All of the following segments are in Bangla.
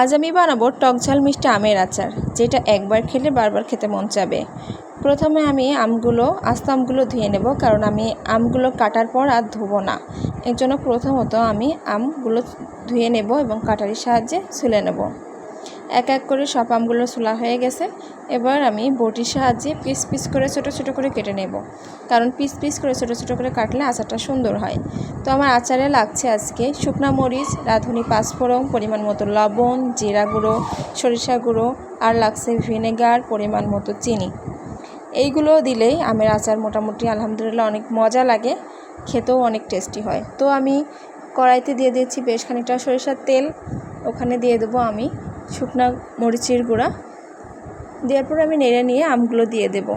আজ আমি বানাবো টক ঝাল মিষ্টি আমের আচার, যেটা একবার খেলে বারবার খেতে মন চাবে। প্রথমে আমি আমগুলো, আস্ত আমগুলো ধুয়ে নেব, কারণ আমি আমগুলো কাটার পর আর ধোবো না। এর জন্য প্রথমত আমি আমগুলো ধুয়ে নেব এবং কাটারির সাহায্যে ছুলে নেব। এক এক করে সব আমগুলো ছোলা হয়ে গেছে। এবার আমি বটির সাহায্যে পিস পিস করে ছোটো ছোটো করে কেটে নেব। কারণ পিস পিস করে ছোটো ছোটো করে কাটলে আচারটা সুন্দর হয়। তো আমার আচারে লাগছে আজকে শুকনা মরিচ, রাঁধুনি পাঁচফোড়ন, পরিমাণ মতো লবণ, জিরা গুঁড়ো, সরিষা গুঁড়ো, আর লাগছে ভিনেগার, পরিমাণ মতো চিনি। এইগুলো দিলেই আমের আচার মোটামুটি আলহামদুলিল্লাহ অনেক মজা লাগে, খেতেও অনেক টেস্টি হয়। তো আমি কড়াইতে দিয়ে দিয়েছি বেশ খানিকটা সরিষার তেল, ওখানে দিয়ে দেবো আমি শুকনা মরিচের গুঁড়া। দেওয়ার পরে আমি নেড়ে নিয়ে আমগুলো দিয়ে দেব।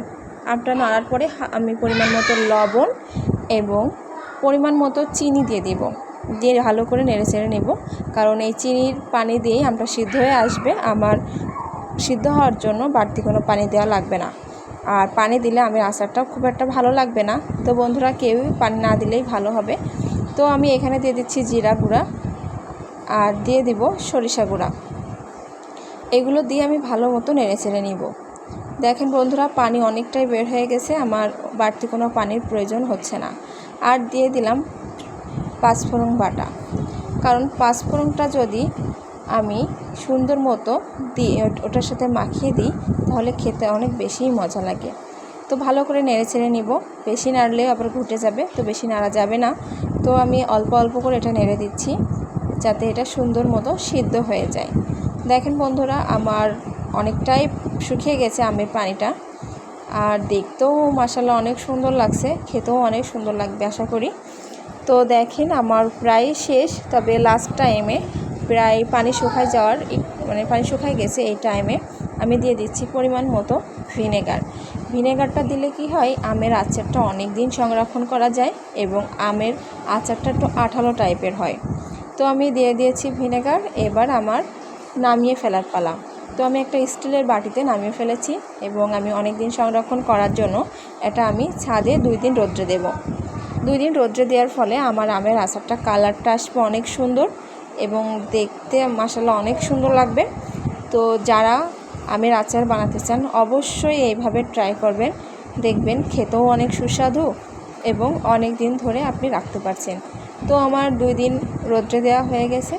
আমটা নাড়ার পরে আমি পরিমাণ মতো লবণ এবং পরিমাণ মতো চিনি দিয়ে দেব। দিয়ে ভালো করে নেড়ে চেড়ে নেব। কারণ এই চিনির পানি দিয়েই আমটা সিদ্ধ হয়ে আসবে। আমার সিদ্ধ হওয়ার জন্য বাড়তি কোনো পানি দেওয়া লাগবে না। আর পানি দিলে আমের আচারটা খুব একটা ভালো লাগবে না। তো বন্ধুরা কেউই পানি না দিলেই ভালো হবে। তো আমি এখানে দিয়ে দিচ্ছি জিরা গুঁড়া। আর দিয়ে দিব সরিষা গুঁড়া। এগুলো দিয়ে আমি ভালো মতো নেড়ে চেড়ে নিব। দেখেন বন্ধুরা, পানি অনেকটাই বের হয়ে গেছে, আমার বাড়তি কোনো পানির প্রয়োজন হচ্ছে না। আর দিয়ে দিলাম পাঁচফোড়ন বাটা। কারণ পাঁচফোড়নটা যদি আমি সুন্দর মতো দিয়ে, ওটার সাথে মাখিয়ে দিই, তাহলে খেতে অনেক বেশি মজা লাগে। তো ভালো করে নেড়ে ছেড়ে নিব। বেশি নাড়লে আবার ঘুটে যাবে, তো বেশি নাড়া যাবে না। তো আমি অল্প অল্প করে এটা নেড়ে দিচ্ছি, যাতে এটা সুন্দর মতো সিদ্ধ হয়ে যায়। দেখেন বন্ধুরা, আমার অনেকটাই শুকিয়ে গেছে আমের পানিটা। আর দেখতেও মাসাল্লাহ অনেক সুন্দর লাগছে, খেতেও অনেক সুন্দর লাগবে, আশা করি। তো দেখেন, আমার প্রায় শেষ, তবে লাস্ট টাইমে প্রায় পানি শুকায় যাওয়ার মানে পানি শুকায় গেছে এই টাইমে আমি দিয়ে দিচ্ছি পরিমাণ মতো ভিনেগার। ভিনেগারটা দিলে কি হয়, আমের আচারটা অনেক দিন সংরক্ষণ করা যায় এবং আমের আচারটা একটু আঠালো টাইপের হয়। তো আমি দিয়ে দিয়েছি ভিনেগার, এবার আমার নামিয়ে ফেলার পালা। তো আমি একটা স্টিলের বাটিতে নামিয়ে ফেলেছি এবং আমি অনেক দিন সংরক্ষণ করার জন্য এটা আমি ছাদে দুই দিন রোদ্রে দেব। দুই দিন রোদ্রে দেওয়ার ফলে আমার আমের আচারটা, কালারটা আসবে অনেক সুন্দর এবং দেখতে মাসাল্লাহ অনেক সুন্দর লাগবে। তো যারা আমের আচার বানাতে চান অবশ্যই এইভাবে ট্রাই করবেন। দেখবেন খেতেও অনেক সুস্বাদু এবং অনেক দিন ধরে আপনি রাখতে পারছেন। তো আমার দুই দিন রোদ্রে দেওয়া হয়ে গেছে।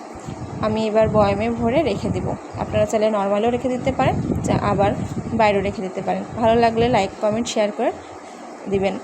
আমি এবার বয়মে ভরে রেখে দিব। আপনারা চাইলে নর্মালও রেখে দিতে পারেন আবার বাইরেও রেখে দিতে পারেন। ভালো লাগলে লাইক কমেন্ট শেয়ার করে দিবেন।